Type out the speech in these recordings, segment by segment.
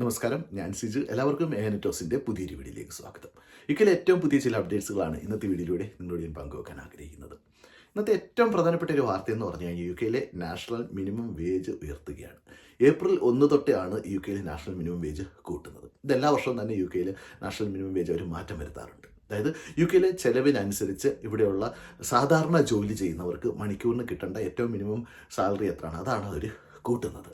നമസ്കാരം ഞാൻ സിജു. എല്ലാവർക്കും ഏനറ്റോസിന്റെ പുതിയൊരു വീഡിയോയിലേക്ക് സ്വാഗതം. ഇക്കലെ ഏറ്റവും പുതിയ ചില അപ്ഡേറ്റ്സുകളാണ് ഇന്നത്തെ വീഡിയോയിലൂടെ നിങ്ങളോട് ഞാൻ പങ്കുവെക്കാൻ ആഗ്രഹിക്കുന്നത്. ഇന്നത്തെ ഏറ്റവും പ്രധാനപ്പെട്ട ഒരു വാർത്ത എന്ന് പറഞ്ഞു കഴിഞ്ഞാൽ യു കെയിലെ നാഷണൽ മിനിമം വേജ് ഉയർത്തുകയാണ്. ഏപ്രിൽ ഒന്ന് തൊട്ടെയാണ് യു കെയിലെ നാഷണൽ മിനിമം വേജ് കൂട്ടുന്നത്. ഇതെല്ലാ വർഷവും തന്നെ യു കെയിലെ നാഷണൽ മിനിമം വേജ് അവർ മാറ്റം വരുത്താറുണ്ട്. അതായത് യു കെയിലെ ചെലവിനനുസരിച്ച് ഇവിടെയുള്ള സാധാരണ ജോലി ചെയ്യുന്നവർക്ക് മണിക്കൂറിന് കിട്ടേണ്ട ഏറ്റവും മിനിമം സാലറി എത്രയാണ്? അതാണ് അവർ കൂട്ടുന്നത്.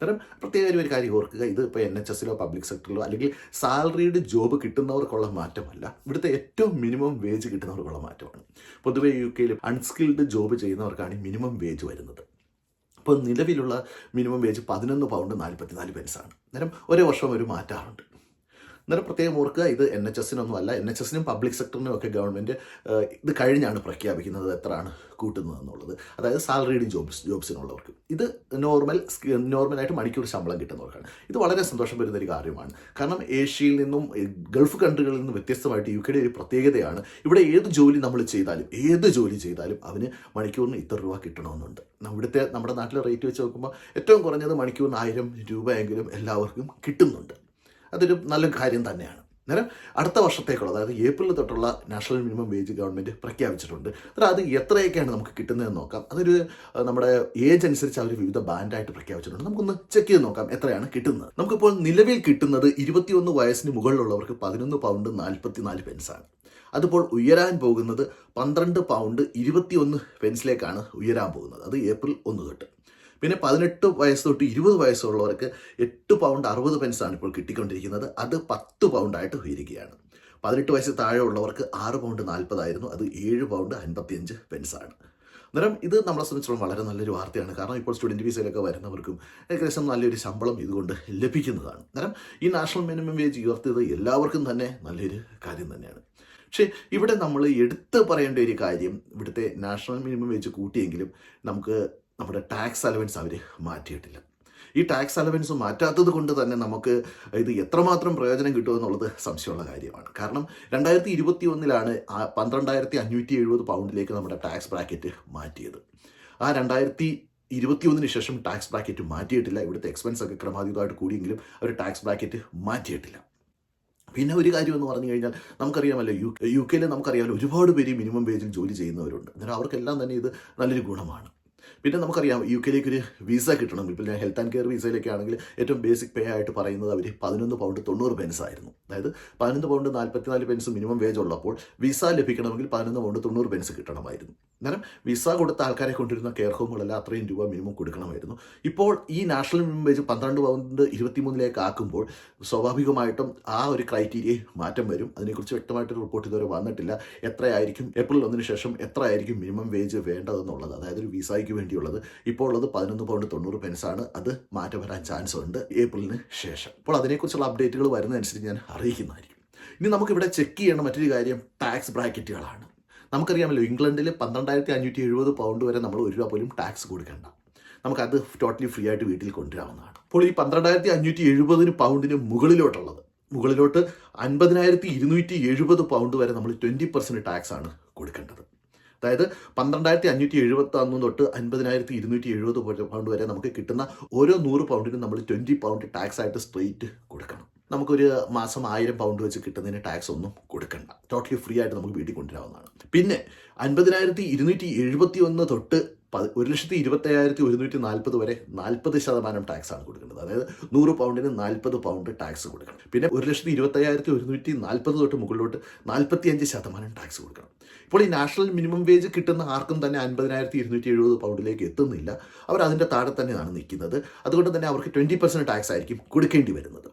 അന്നേരം പ്രത്യേക ഒരു കാര്യം ഓർക്കുക. ഇത് ഇപ്പോൾ എൻ എച്ച് എസിലോ പബ്ലിക് സെക്ടറിലോ അല്ലെങ്കിൽ സാലറീഡ് ജോബ് കിട്ടുന്നവർക്കുള്ള മാറ്റമല്ല. ഇവിടുത്തെ ഏറ്റവും മിനിമം വേജ് കിട്ടുന്നവർക്കുള്ള മാറ്റമാണ്. പൊതുവേ യു കെയിൽ അൺസ്കിൽഡ് ജോബ് ചെയ്യുന്നവർക്കാണ് മിനിമം വേജ് വരുന്നത്. അപ്പോൾ നിലവിലുള്ള മിനിമം വേജ് പതിനൊന്ന് പൗണ്ട് നാൽപ്പത്തിനാല് പെൻസാണ് അന്നേരം ഒരേ വർഷം ഒരു മാറ്റാറുണ്ട്. അന്നേരം പ്രത്യേകം ഓർക്കുക ഇത് എൻ എച്ച് എസിനൊന്നും അല്ല എൻ എച്ച് എസിനും പബ്ലിക് സെക്ടറിനും ഒക്കെ ഗവൺമെന്റ് ഇത് കഴിഞ്ഞാണ് പ്രഖ്യാപിക്കുന്നത് എത്രയാണ് കൂട്ടുന്നത് എന്നുള്ളത് അതായത് സാലറീഡ് ജോബ്സ് ജോബ്സിനുള്ളവർക്ക് ഇത് നോർമൽ നോർമലായിട്ട് മണിക്കൂർ ശമ്പളം കിട്ടുന്നവർക്കാണ്. ഇത് വളരെ സന്തോഷം വരുന്ന ഒരു കാര്യമാണ്. കാരണം ഏഷ്യയിൽ നിന്നും ഗൾഫ് കൺട്രികളിൽ നിന്നും വ്യത്യസ്തമായിട്ട് യു കെയുടെ ഒരു പ്രത്യേകതയാണ്. ഇവിടെ ഏത് ജോലി നമ്മൾ ചെയ്താലും ഏത് ജോലി ചെയ്താലും അവന് മണിക്കൂറിന് ഇത്ര രൂപ കിട്ടണമെന്നുണ്ട്. ഇവിടുത്തെ നമ്മുടെ നാട്ടിലെ റേറ്റ് വെച്ച് നോക്കുമ്പോൾ ഏറ്റവും കുറഞ്ഞത് മണിക്കൂറിന് ആയിരം രൂപയെങ്കിലും എല്ലാവർക്കും കിട്ടുന്നുണ്ട്. അതൊരു നല്ല കാര്യം തന്നെയാണ്. അന്നേരം അടുത്ത വർഷത്തേക്കുള്ള അതായത് ഏപ്രിൽ തൊട്ടുള്ള നാഷണൽ മിനിമം വേജ് ഗവൺമെന്റ് പ്രഖ്യാപിച്ചിട്ടുണ്ട്. അന്നേരം അത് എത്രയൊക്കെയാണ് നമുക്ക് കിട്ടുന്നതെന്ന് നോക്കാം. അതൊരു നമ്മുടെ ഏജ് അനുസരിച്ച് അവർ വിവിധ ബാൻഡായിട്ട് പ്രഖ്യാപിച്ചിട്ടുണ്ട്. നമുക്കൊന്ന് ചെക്ക് ചെയ്ത് നോക്കാം എത്രയാണ് കിട്ടുന്നത്. നമുക്കിപ്പോൾ നിലവിൽ കിട്ടുന്നത് ഇരുപത്തിയൊന്ന് വയസ്സിന് മുകളിലുള്ളവർക്ക് പതിനൊന്ന് പൗണ്ട് നാൽപ്പത്തി നാല് പെൻസാണ് അതിപ്പോൾ ഉയരാൻ പോകുന്നത് പന്ത്രണ്ട് പൗണ്ട് ഇരുപത്തിയൊന്ന് പെൻസിലേക്കാണ് ഉയരാൻ പോകുന്നത്. അത് ഏപ്രിൽ ഒന്ന് തൊട്ട്. പിന്നെ പതിനെട്ട് വയസ്സ് തൊട്ട് ഇരുപത് വയസ്സുള്ളവർക്ക് എട്ട് പൗണ്ട് അറുപത് പെൻസാണ് ഇപ്പോൾ കിട്ടിക്കൊണ്ടിരിക്കുന്നത്. അത് പത്ത് പൗണ്ടായിട്ട് ഉയരുകയാണ്. പതിനെട്ട് വയസ്സ് താഴെ ഉള്ളവർക്ക് ആറ് പൗണ്ട് നാൽപ്പതായിരുന്നു അത് ഏഴ് പൗണ്ട് അൻപത്തിയഞ്ച് പെൻസാണ് അന്നേരം ഇത് നമ്മളെ സംബന്ധിച്ചിടത്തോളം വളരെ നല്ലൊരു വാർത്തയാണ്. കാരണം ഇപ്പോൾ സ്റ്റുഡന്റ് വിസയിലൊക്കെ വരുന്നവർക്കും ഏകദേശം നല്ലൊരു ശമ്പളം ഇതുകൊണ്ട് ലഭിക്കുന്നതാണ്. അന്നേരം ഈ നാഷണൽ മിനിമം വേജ് ഉയർത്തിയത് എല്ലാവർക്കും തന്നെ നല്ലൊരു കാര്യം തന്നെയാണ്. പക്ഷേ ഇവിടെ നമ്മൾ എടുത്ത് പറയേണ്ട ഒരു കാര്യം ഇവിടുത്തെ നാഷണൽ മിനിമം വേജ് കൂട്ടിയെങ്കിലും നമുക്ക് നമ്മുടെ ടാക്സ് അലവൻസ് അവർ മാറ്റിയിട്ടില്ല. ഈ ടാക്സ് അലവൻസ് മാറ്റാത്തത് കൊണ്ട് തന്നെ നമുക്ക് ഇത് എത്രമാത്രം പ്രയോജനം കിട്ടുമെന്നുള്ളത് സംശയമുള്ള കാര്യമാണ്. കാരണം രണ്ടായിരത്തി ഇരുപത്തി ഒന്നിലാണ് പന്ത്രണ്ടായിരത്തി അഞ്ഞൂറ്റി എഴുപത് പൗണ്ടിലേക്ക് നമ്മുടെ ടാക്സ് ബ്രാക്കറ്റ് മാറ്റിയത്. ആ രണ്ടായിരത്തി ഇരുപത്തിയൊന്നിന് ശേഷം ടാക്സ് ബ്രാക്കറ്റ് മാറ്റിയിട്ടില്ല. ഇവിടുത്തെ എക്സ്പെൻസ് ഒക്കെ ക്രമാതീതമായിട്ട് കൂടിയെങ്കിലും അവർ ടാക്സ് ബ്രാക്കറ്റ് മാറ്റിയിട്ടില്ല. പിന്നെ ഒരു കാര്യം എന്ന് പറഞ്ഞു കഴിഞ്ഞാൽ നമുക്കറിയാമല്ലോ യു യു കെയിൽ നമുക്കറിയാമല്ലോ ഒരുപാട് പേര് മിനിമം വേജിൽ ജോലി ചെയ്യുന്നവരുണ്ട്. അന്നേരം അവർക്കെല്ലാം തന്നെ ഇത് നല്ലൊരു ഗുണമാണ്. പിന്നെ നമുക്കറിയാം യു കെയിലേക്ക് ഒരു വിസ കിട്ടണം. ഇപ്പോൾ ഞാൻ ഹെൽത്ത് ആൻഡ് കെയർ വിസയിലൊക്കെ ആണെങ്കിൽ ഏറ്റവും ബേസിക് പേ ആയിട്ട് പറയുന്നത് അവർ പതിനൊന്ന് പൗണ്ട് തൊണ്ണൂറ് പെൻസ് ആയിരുന്നു. അതായത് പതിനൊന്ന് പൗണ്ട് നാൽപ്പത്തിനാല് പെൻസ് മിനിമം വേജ് ഉള്ളപ്പോൾ വിസ ലഭിക്കണമെങ്കിൽ പതിനൊന്ന് പൗണ്ട് തൊണ്ണൂറ് പെൻസ് കിട്ടണമായിരുന്നു. അന്നേരം വിസ കൊടുത്ത ആൾക്കാരെ കൊണ്ടിരുന്ന കെയർ ഹോമുകളെല്ലാം അത്രയും രൂപ മിനിമം കൊടുക്കണമായിരുന്നു. ഇപ്പോൾ ഈ നാഷണൽ മിനിമം വേജ് പന്ത്രണ്ട് പൗണ്ട് ഇരുപത്തിമൂന്നിലേക്ക് ആക്കുമ്പോൾ സ്വാഭാവികമായിട്ടും ആ ഒരു ക്രൈറ്റീരിയ മാറ്റം വരും. അതിനെക്കുറിച്ച് വ്യക്തമായിട്ടൊരു റിപ്പോർട്ട് ഇതുവരെ വന്നിട്ടില്ല. എത്രയായിരിക്കും? ഏപ്രിൽ ഒന്നിന് ശേഷം എത്രയായിരിക്കും മിനിമം വേജ് വേണ്ടതെന്നുള്ളത്? അതായത് ഒരു വിസയ്ക്ക് വേണ്ടിയുള്ളത്. ഇപ്പോൾ ഉള്ളത് പതിനൊന്ന് പൗണ്ട് തൊണ്ണൂറ് പെൻസാണ് അത് മാറ്റം വരാൻ ചാൻസ് ഉണ്ട്. ഏപ്രിലിന് ശേഷം. അപ്പോൾ അതിനെക്കുറിച്ചുള്ള അപ്ഡേറ്റുകൾ വരുന്നതനുസരിച്ച് ഞാൻ അറിയിക്കുന്നതായിരിക്കും. ഇനി നമുക്കിവിടെ ചെക്ക് ചെയ്യേണ്ട മറ്റൊരു കാര്യം ടാക്സ് ബ്രാക്കറ്റുകളാണ് നമുക്കറിയാമല്ലോ ഇംഗ്ലണ്ടിൽ പന്ത്രണ്ടായിരത്തി അഞ്ഞൂറ്റി എഴുപത് പൗണ്ട് വരെ നമ്മൾ ഒരു രൂപ പോലും ടാക്സ് കൊടുക്കേണ്ട. നമുക്കത് ടോട്ടലി ഫ്രീ ആയിട്ട് വീട്ടിൽ കൊണ്ടുവരാവുന്നതാണ്. അപ്പോൾ ഈ പന്ത്രണ്ടായിരത്തി അഞ്ഞൂറ്റി എഴുപതിന് പൗണ്ടിന് മുകളിലോട്ടുള്ളത് മുകളിലോട്ട് അൻപതിനായിരത്തി ഇരുന്നൂറ്റി എഴുപത് പൗണ്ട് വരെ നമ്മൾ ട്വന്റി പെർസെന്റ് ടാക്സ് ആണ് കൊടുക്കേണ്ടത്. അതായത് പന്ത്രണ്ടായിരത്തി അഞ്ഞൂറ്റി എഴുപത്തി ഒന്ന് തൊട്ട് അൻപതിനായിരത്തി ഇരുന്നൂറ്റി എഴുപത് പൗണ്ട് വരെ നമുക്ക് കിട്ടുന്ന ഓരോ നൂറ് പൗണ്ടിനും നമ്മൾ ട്വന്റി പൗണ്ട് ടാക്സ് ആയിട്ട് സ്ട്രെയിറ്റ് കൊടുക്കണം. നമുക്കൊരു മാസം ആയിരം പൗണ്ട് വെച്ച് കിട്ടുന്നതിന് ടാക്സ് ഒന്നും കൊടുക്കണ്ട. ടോട്ടലി ഫ്രീ ആയിട്ട് നമുക്ക് വീട്ടിൽ കൊണ്ടുവരാവുന്നതാണ്. പിന്നെ അൻപതിനായിരത്തി ഇരുന്നൂറ്റി എഴുപത്തി ഒന്ന് തൊട്ട് ഒരു ലക്ഷത്തി ഇരുപത്തയ്യായിരത്തി ഒരുന്നൂറ്റി നാൽപ്പത് വരെ നാൽപ്പത് ശതമാനം ടാക്സ് ആണ് കൊടുക്കേണ്ടത്. അതായത് നൂറ് പൗണ്ടിന് നാൽപ്പത് പൗണ്ട് ടാക്സ് കൊടുക്കണം. പിന്നെ ഒരു ലക്ഷത്തി ഇരുപത്തയ്യായിരത്തി ഒരുന്നൂറ്റി നാൽപ്പത് തൊട്ട് മുകളിലോട്ട് നാൽപ്പത്തി അഞ്ച് ശതമാനം ടാക്സ് കൊടുക്കണം. ഇപ്പോൾ ഈ നാഷണൽ മിനിമം വേജ് കിട്ടുന്ന ആർക്കും തന്നെ അൻപതിനായിരത്തി ഇരുന്നൂറ്റി എഴുപത് പൗണ്ടിലേക്ക് എത്തുന്നില്ല. അവർ അതിന്റെ താഴെ തന്നെയാണ് നിൽക്കുന്നത്. അതുകൊണ്ട് തന്നെ അവർക്ക് ട്വന്റി പെർസെന്റ് ടാക്സ് ആയിരിക്കും കൊടുക്കേണ്ടി വരുന്നത്.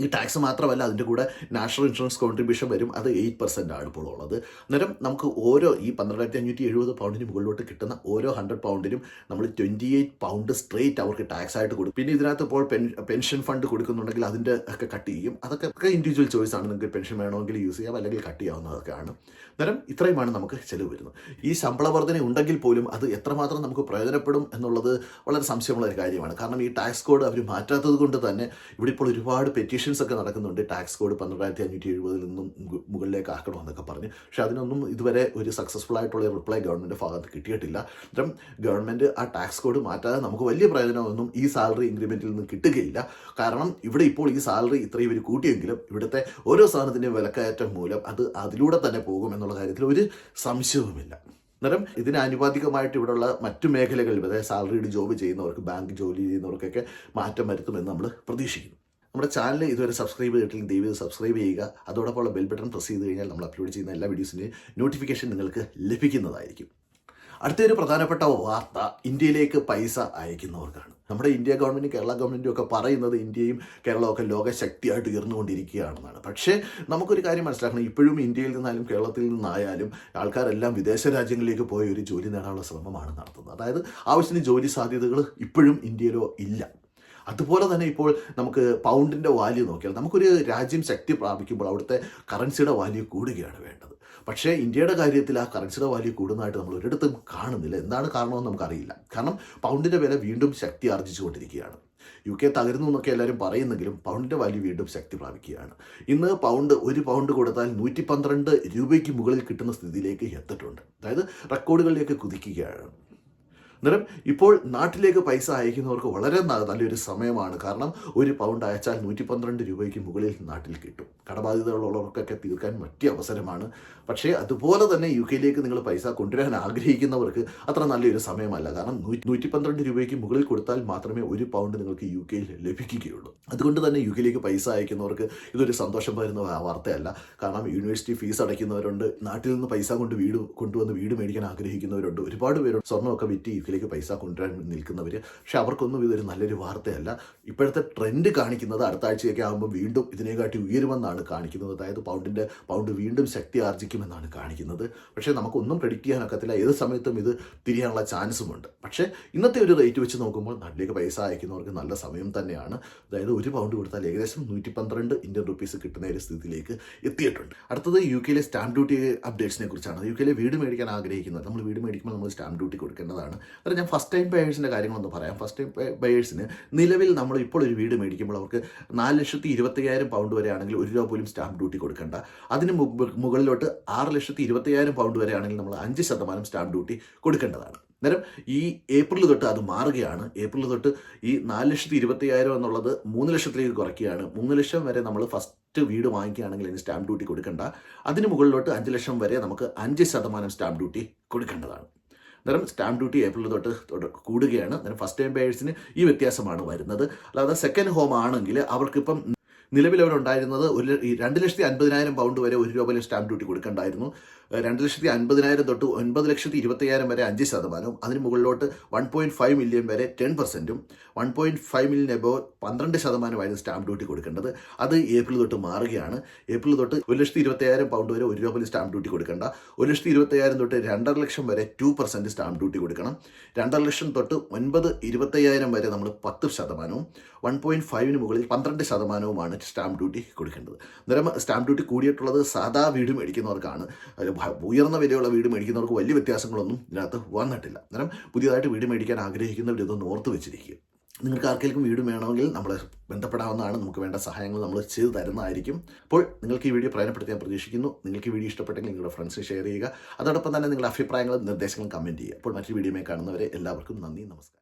ഈ ടാക്സ് മാത്രമല്ല അതിന്റെ കൂടെ നാഷണൽ ഇൻഷുറൻസ് കോൺട്രിബ്യൂഷൻ വരും. അത് എയ്റ്റ് പെർസെന്റ് ആണ് ഇപ്പോൾ ഉള്ളത്. അന്നേരം നമുക്ക് ഓരോ ഈ പന്ത്രണ്ടായിരത്തി അഞ്ഞൂറ്റി എഴുപത് പൗണ്ടിന് മുകളിലോട്ട് കിട്ടുന്ന ഓരോ ഹൺഡ്രഡ് പൗണ്ടിനും നമ്മൾ ട്വന്റി എയ്റ്റ് പൗണ്ട് സ്ട്രേറ്റ് അവർക്ക് ടാക്സ് ആയിട്ട് കൊടുക്കും. പിന്നെ ഇതിനകത്ത് ഇപ്പോൾ പെൻഷൻ ഫണ്ട് കൊടുക്കുന്നുണ്ടെങ്കിൽ അതിന്റെ ഒക്കെ കട്ട് ചെയ്യും. അതൊക്കെ ഒക്കെ ഇൻഡിവിജ്വൽ ചോയ്സ് ആണ്. നിങ്ങൾക്ക് പെൻഷൻ വേണമെങ്കിൽ യൂസ് ചെയ്യാം അല്ലെങ്കിൽ കട്ട് ചെയ്യാവുന്നതൊക്കെയാണ് അന്നേരം ഇത്രയുമാണ് നമുക്ക് ചിലവ് വരുന്നത്. ഈ ശമ്പള വർധന ഉണ്ടെങ്കിൽ പോലും അത് എത്രമാത്രം നമുക്ക് പ്രയോജനപ്പെടും എന്നുള്ളത് വളരെ സംശയമുള്ള ഒരു കാര്യമാണ്. കാരണം ഈ ടാക്സ് കോഡ് അവർ മാറ്റാത്തത് കൊണ്ട് തന്നെ ഇവിടെ ഇപ്പോൾ ഒരുപാട് പെറ്റീഷൻ പെറ്റീഷൻസ് ഒക്കെ നടക്കുന്നുണ്ട്. ടാക്സ് കോഡ് പന്ത്രണ്ടായിരത്തി അഞ്ഞൂറ്റി എഴുപതിൽ നിന്നും മുകളിലേക്ക് ആക്കണമെന്നൊക്കെ പറഞ്ഞ്. പക്ഷേ അതിനൊന്നും ഇതുവരെ ഒരു സക്സസ്ഫുൾ ആയിട്ടുള്ള റിപ്ലൈ ഗവൺമെന്റ് ഭാഗത്ത് കിട്ടിയിട്ടില്ല. അത്തരം ഗവൺമെന്റ് ആ ടാക്സ് കോഡ് മാറ്റാതെ നമുക്ക് വലിയ പ്രയോജനമൊന്നും ഈ സാലറി ഇൻക്രിമെന്റിൽ നിന്ന് കിട്ടുകയില്ല. കാരണം ഇവിടെ ഇപ്പോൾ ഈ സാലറി ഇത്രയും ഇവർ കൂട്ടിയെങ്കിലും ഇവിടുത്തെ ഓരോ സാധനത്തിന്റെയും വിലക്കയറ്റം മൂലം അത് അതിലൂടെ തന്നെ പോകും എന്നുള്ള കാര്യത്തിൽ ഒരു സംശയവുമില്ല. അന്നേരം ഇതിന് ആനുപാതികമായിട്ട് ഇവിടെയുള്ള മറ്റു മേഖലകളിൽ അതായത് സാലറിയുടെ ജോബ് ചെയ്യുന്നവർക്ക് ബാങ്ക് ജോലി ചെയ്യുന്നവർക്കൊക്കെ മാറ്റം വരുത്തുമെന്ന് നമ്മൾ പ്രതീക്ഷിക്കുന്നു. നമ്മുടെ ചാനൽ ഇതുവരെ സബ്സ്ക്രൈബ് ചെയ്തിട്ടില്ലെങ്കിൽ ദയവ് സബ്സ്ക്രൈബ് ചെയ്യുക. അതോടൊപ്പമുള്ള ബെൽ ബട്ടൺ പ്രസ് ചെയ്ത് കഴിഞ്ഞാൽ നമ്മൾ അപ്ലോഡ് ചെയ്യുന്ന എല്ലാ വീഡിയോസിന്റെയും നോട്ടിഫിക്കേഷൻ നിങ്ങൾക്ക് ലഭിക്കുന്നതായിരിക്കും. അടുത്തൊരു പ്രധാനപ്പെട്ട വാർത്ത ഇന്ത്യയിലേക്ക് പൈസ അയക്കുന്നവർക്കാണ്. നമ്മുടെ ഇന്ത്യ ഗവൺമെന്റ് കേരള ഗവൺമെന്റും ഒക്കെ പറയുന്നത് ഇന്ത്യയും കേരളവും ഒക്കെ ലോക ലോകശക്തിയായിട്ട് ഉയർന്നുകൊണ്ടിരിക്കുകയാണെന്നാണ്. പക്ഷേ നമുക്കൊരു കാര്യം മനസ്സിലാക്കണം. ഇപ്പോഴും ഇന്ത്യയിൽ നിന്നായാലും കേരളത്തിൽ നിന്നായാലും ആൾക്കാരെല്ലാം വിദേശ രാജ്യങ്ങളിലേക്ക് പോയി ഒരു ജോലി നേടാനുള്ള ശ്രമമാണ് നടത്തുന്നത്. അതായത് ആവശ്യത്തിന് ജോലി സാധ്യതകൾ ഇപ്പോഴും ഇന്ത്യയിലോ ഇല്ല. അതുപോലെ തന്നെ ഇപ്പോൾ നമുക്ക് പൗണ്ടിന്റെ വാല്യൂ നോക്കിയാൽ നമുക്കൊരു രാജ്യം ശക്തി പ്രാപിക്കുമ്പോൾ അവിടുത്തെ കറൻസിയുടെ വാല്യൂ കൂടുകയാണ് വേണ്ടത്. പക്ഷേ ഇന്ത്യയുടെ കാര്യത്തിൽ ആ കറൻസിയുടെ വാല്യൂ കൂടുന്നതായിട്ട് നമ്മൾ ഒരിടത്തും കാണുന്നില്ല. എന്താണ് കാരണമെന്ന് നമുക്കറിയില്ല. കാരണം പൗണ്ടിന്റെ വില വീണ്ടും ശക്തി ആർജിച്ചുകൊണ്ടിരിക്കുകയാണ്. യു കെ തകരുന്നു എന്നൊക്കെ എല്ലാവരും പറയുന്നെങ്കിലും പൗണ്ടിന്റെ വാല്യൂ വീണ്ടും ശക്തി പ്രാപിക്കുകയാണ്. ഇന്ന് പൗണ്ട് ഒരു പൗണ്ട് കൊടുത്താൽ നൂറ്റി പന്ത്രണ്ട് രൂപയ്ക്ക് മുകളിൽ കിട്ടുന്ന സ്ഥിതിയിലേക്ക് എത്തിയിട്ടുണ്ട്. അതായത് റെക്കോർഡുകളിലേക്ക് കുതിക്കുകയാണ്. അന്നേരം ഇപ്പോൾ നാട്ടിലേക്ക് പൈസ അയക്കുന്നവർക്ക് വളരെ നല്ലൊരു സമയമാണ്. കാരണം ഒരു പൗണ്ട് അയച്ചാൽ നൂറ്റി പന്ത്രണ്ട് രൂപയ്ക്ക് മുകളിൽ നാട്ടിൽ കിട്ടും. കടബാധ്യതകളുള്ളവർക്കൊക്കെ തീർക്കാൻ പറ്റിയ അവസരമാണ്. പക്ഷേ അതുപോലെ തന്നെ യു കെയിലേക്ക് നിങ്ങൾ പൈസ കൊണ്ടുവരാൻ ആഗ്രഹിക്കുന്നവർക്ക് അത്ര നല്ലൊരു സമയമല്ല. കാരണം നൂറ്റി പന്ത്രണ്ട് രൂപയ്ക്ക് മുകളിൽ കൊടുത്താൽ മാത്രമേ ഒരു പൗണ്ട് നിങ്ങൾക്ക് യു കെയിൽ ലഭിക്കുകയുള്ളൂ. അതുകൊണ്ട് തന്നെ യു കെയിലേക്ക് പൈസ അയക്കുന്നവർക്ക് ഇതൊരു സന്തോഷം പകരുന്ന വാർത്തയല്ല. കാരണം യൂണിവേഴ്സിറ്റി ഫീസ് അടയ്ക്കുന്നവരുണ്ട്. നാട്ടിൽ നിന്ന് പൈസ കൊണ്ട് വീട് കൊണ്ടുവന്ന് വീട് മേടിക്കാൻ ആഗ്രഹിക്കുന്നവരുണ്ട്. ഒരുപാട് പേരുണ്ട്. സ്വർണമൊക്കെ വിറ്റ് യു കെയിലേക്ക് പൈസ കൊണ്ടുവരാൻ നിൽക്കുന്നവർ പക്ഷെ അവർക്കൊന്നും ഇതൊരു നല്ലൊരു വാർത്തയല്ല. ഇപ്പോഴത്തെ ട്രെൻഡ് കാണിക്കുന്നത് അടുത്ത ആഴ്ചയൊക്കെ ആകുമ്പോൾ വീണ്ടും ഇതിനെക്കാട്ടി ഉയരുമെന്നാണ് കാണിക്കുന്നത്. അതായത് പൗണ്ടിന്റെ പൗണ്ട് വീണ്ടും ശക്തി ആർജിക്കുമെന്നാണ് കാണിക്കുന്നത്. പക്ഷേ നമുക്കൊന്നും പ്രെഡിക്റ്റ് ചെയ്യാനൊക്കത്തില്ല ഏത് സമയത്തും ഇത് തിരിയാനുള്ള ചാൻസുമുണ്ട്. പക്ഷേ ഇന്നത്തെ ഒരു റേറ്റ് വെച്ച് നോക്കുമ്പോൾ നാട്ടിലേക്ക് പൈസ അയക്കുന്നവർക്ക് നല്ല സമയം തന്നെയാണ്. അതായത് ഒരു പൗണ്ട് കൊടുത്താൽ ഏകദേശം നൂറ്റി പന്ത്രണ്ട് ഇന്ത്യൻ റുപ്പീസ് കിട്ടുന്ന ഒരു സ്ഥിതിയിലേക്ക് എത്തിയിട്ടുണ്ട്. അടുത്തത് യു കെയിലെ സ്റ്റാമ്പ് ഡ്യൂട്ടി അപ്ഡേറ്റ്സിനെ കുറിച്ചാണ്. യു കെയിലെ വീട് മേടിക്കാൻ ആഗ്രഹിക്കുന്നത് നമ്മൾ വീട് മേടിക്കുമ്പോൾ നമ്മൾ സ്റ്റാമ്പ് ഡ്യൂട്ടി കൊടുക്കേണ്ടതാണ്. അത് ഞാൻ ഫസ്റ്റ് ടൈം ബയേഴ്സിന്റെ കാര്യങ്ങളൊന്ന് പറയാം. ഫസ്റ്റ് ടൈം ബയേഴ്സിന് നിലവിൽ നമ്മൾ ഇപ്പോൾ ഒരു വീട് മേടിക്കുമ്പോൾ അവർക്ക് നാല് ലക്ഷത്തി ഇരുപത്തയ്യായിരം പൗണ്ട് വരെ ആണെങ്കിൽ ഒരു രൂപ പോലും സ്റ്റാമ്പ് ഡ്യൂട്ടി കൊടുക്കേണ്ട. അതിന് മുകളിലോട്ട് ആറ് ലക്ഷത്തി ഇരുപത്തയ്യായിരം പൗണ്ട് വരെ ആണെങ്കിൽ നമ്മൾ അഞ്ച് ശതമാനം സ്റ്റാമ്പ് ഡ്യൂട്ടി കൊടുക്കേണ്ടതാണ്. അന്നേരം ഈ ഏപ്രിൽ തൊട്ട് അത് മാറുകയാണ്. ഏപ്രിൽ തൊട്ട് ഈ നാല് ലക്ഷത്തി ഇരുപത്തയ്യായിരം എന്നുള്ളത് മൂന്ന് ലക്ഷത്തിലേക്ക് കുറയ്ക്കുകയാണ്. മൂന്ന് ലക്ഷം വരെ നമ്മൾ ഫസ്റ്റ് വീട് വാങ്ങിക്കുകയാണെങ്കിൽ അതിന് സ്റ്റാമ്പ് ഡ്യൂട്ടി കൊടുക്കേണ്ട. അതിന് മുകളിലോട്ട് അഞ്ച് ലക്ഷം വരെ നമുക്ക് അഞ്ച് ശതമാനം സ്റ്റാമ്പ് ഡ്യൂട്ടി കൊടുക്കേണ്ടതാണ്. അന്നേരം സ്റ്റാമ്പ് ഡ്യൂട്ടി ഏപ്രിൽ തൊട്ട് കൂടുകയാണ്. അന്നേരം ഫസ്റ്റ് ടൈം ബയേഴ്സിന് ഈ വ്യത്യാസമാണ് വരുന്നത്. അല്ലാതെ സെക്കൻഡ് ഹോം ആണെങ്കിൽ അവർക്കിപ്പം നിലവിൽ അവരുണ്ടായിരുന്നത് ഒരു രണ്ട് ലക്ഷത്തി അൻപതിനായിരം പൗണ്ട് വരെ ഒരു രൂപയിലും സ്റ്റാമ്പ് ഡ്യൂട്ടി കൊടുക്കണ്ടായിരുന്നു. രണ്ട് ലക്ഷത്തി അൻപതിനായിരം തൊട്ട് ഒൻപത് ലക്ഷത്തി ഇരുപത്തയ്യായിരം വരെ അഞ്ച് ശതമാനവും. അതിന് മുകളിലോട്ട് വൺ പോയിന്റ് ഫൈവ് മില്യൺ വരെ ten പെർസെന്റും one point five million above പന്ത്രണ്ട് ശതമാനമായിരുന്നു സ്റ്റാമ്പ് ഡ്യൂട്ടി കൊടുക്കേണ്ടത്. അത് ഏപ്രിൽ തൊട്ട് മാറുകയാണ്. ഏപ്രിൽ തൊട്ട് ഒരു ലക്ഷത്തി ഇരുപത്തയ്യായിരം പൗണ്ട് വരെ ഒരു രൂപ സ്റ്റാമ്പ് ഡ്യൂട്ടി കൊടുക്കേണ്ട. ഒരു ലക്ഷത്തി ഇരുപത്തയ്യായിരം തൊട്ട് രണ്ടര ലക്ഷം വരെ ടു പെർസെന്റ് സ്റ്റാമ്പ് ഡ്യൂട്ടി കൊടുക്കണം. രണ്ടര ലക്ഷം തൊട്ട് ഒൻപത് ഇരുപത്തയ്യായിരം വരെ നമ്മൾ പത്ത് ശതമാനവും വൺ പോയിന്റ് ഫൈവിന് മുകളിൽ പന്ത്രണ്ട് ശതമാനവുമാണ് സ്റ്റാമ്പ് ഡ്യൂട്ടി കൊടുക്കേണ്ടത്. അന്നേരം സ്റ്റാമ്പ് ഡ്യൂട്ടി കൂടിയിട്ടുള്ളത് സാധാ വീട് മേടിക്കുന്നവർക്കാണ്. ഉയർന്ന വിലയുള്ള വീട് മേടിക്കുന്നവർക്ക് വലിയ വ്യത്യാസങ്ങളൊന്നും ഇതിനകത്ത് വന്നിട്ടില്ല. അന്നേരം പുതിയതായിട്ട് വീട് മേടിക്കാൻ ആഗ്രഹിക്കുന്നവർ ഇതൊന്ന് ഓർത്ത് വെച്ചിരിക്കുക. നിങ്ങൾക്ക് ആർക്കെങ്കിലും വീട് വേണമെങ്കിൽ നമ്മളെ ബന്ധപ്പെടാവുന്നതാണ്. നമുക്ക് വേണ്ട സഹായങ്ങൾ നമ്മൾ ചെയ്തു തരുന്നതായിരിക്കും. അപ്പോൾ നിങ്ങൾക്ക് ഈ വീഡിയോ പ്രയോജനപ്പെടുത്തി ഞാൻ പ്രതീക്ഷിക്കുന്നു. നിങ്ങൾക്ക് ഈ വീഡിയോ ഇഷ്ടപ്പെട്ടെങ്കിൽ നിങ്ങളുടെ ഫ്രണ്ട്സിന് ഷെയർ ചെയ്യുക. അതോടൊപ്പം തന്നെ നിങ്ങളുടെ അഭിപ്രായങ്ങളും നിർദ്ദേശങ്ങളും കമന്റ് ചെയ്യുക. അപ്പോൾ മറ്റൊരു വീഡിയോയിൽ കാണുന്നവരെ എല്ലാവർക്കും നന്ദി. നമസ്കാരം.